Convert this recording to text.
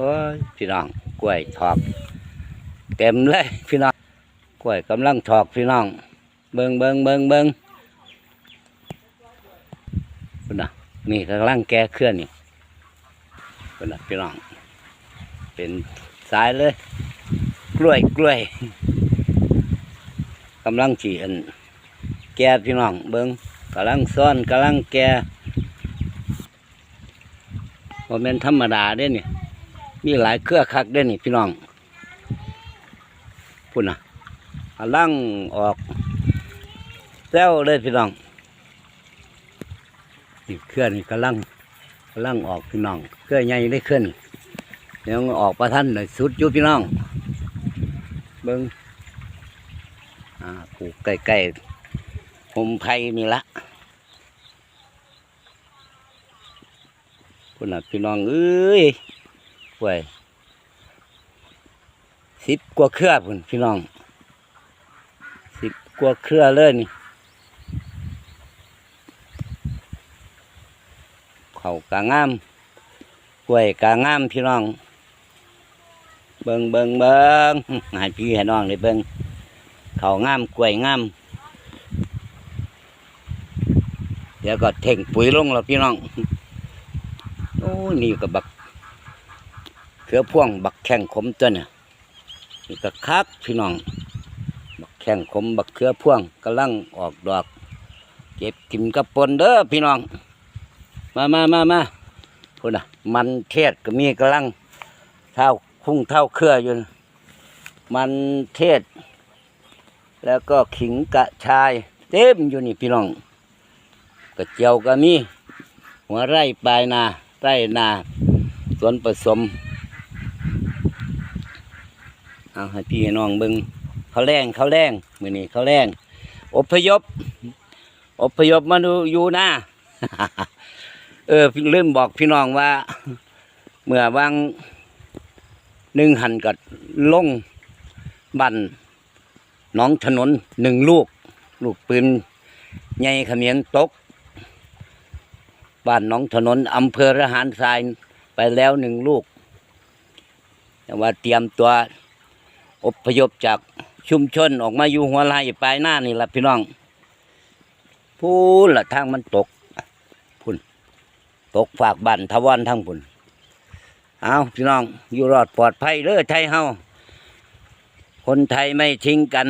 โอ้ยพี่น้องกล้วยถอก เต็มเลยพี่น้องกล้วยกำลังถอกพี่น้อง เบิงเบิงเบิงเบิงคุณน่ะนี่กำลังแก้เคลื่อนนี่คุณน่ะพี่น้อง เป็นสายเลย กล้วยกล้วยกำลังจีอันแก่พี่น้องเบิงกำลังซ้อนกำลังแก่ว่าเป็นธรรมดาเด้นี่ย มีหลายเครือคักเด้นี่พี่น้องพุ่นนะลังออกแซวเลยพี่น้องนี่เครื่อนี่กำลังกำลังออกพี่น้องเครื่อใหญ่ได้เคลื่อนเดี๋ยวออกประทันเลยสุดอยู่พี่น้อง เบิ้งอ่าปลูกใกล้ๆผมไผ่นี่ละคุณน่ะพี่น้องเอ้ย เว้ยสิบกว่าเครือพุ่นพี่น้องสิบกว่าเครือเลยนี่เขากางามกล้วยกางามพี่น้อง เบิงเบิงเบิงให้พี่ให้น้องเลยเบิงเขางามกล้วยงามเดี๋ยวก็เท่งปุ๋ยลงแล้วพี่น้องโอ้นี่ก็บัก เขือพ่วงบักแข้งขมตัวเนี่ยนี่ก็คักพี่น้อง บักแข้งขมบักเขือพ่วงกำลังออกดอก เก็บกินกระปนเด้อพี่น้อง มามามามาพูดนะมันเทศก็มีกำลังเท่าคุ้งเท่าเครืออยู่นะมันเทศ แล้วก็ขิงกระชาย เต็มอยู่นี่พี่น้องกระเจียวก็มีหัวไร่ปลายนาไร่นาสวนผสม เอาให้พี่ให้น้องเบิงเขาแรงเขาแรงมือนี้เขาแรงอพยพอพยพมาดูอยู่หน้าเออลืมบอกพี่น้องว่า เมื่อวางหนึ่งหันกับลงบันน้องถนนหนึ่งลูก ลูกปืนใหญ่เขมียนตกบ้านน้องถนนอำเภอระหารทรายไปแล้วหนึ่งลูกแต่ว่าเตรียมตัว อพยพจากชุมชนออกมาอยู่หัวไร่ปลายหน้านี่ละพี่น้องพูนละทางมันตกพุ่นตกฝากบันทวันทางพุ่นเอาพี่น้องอยู่รอดปลอดภัยเด้อไทยเฮาคนไทยไม่ทิ้งกัน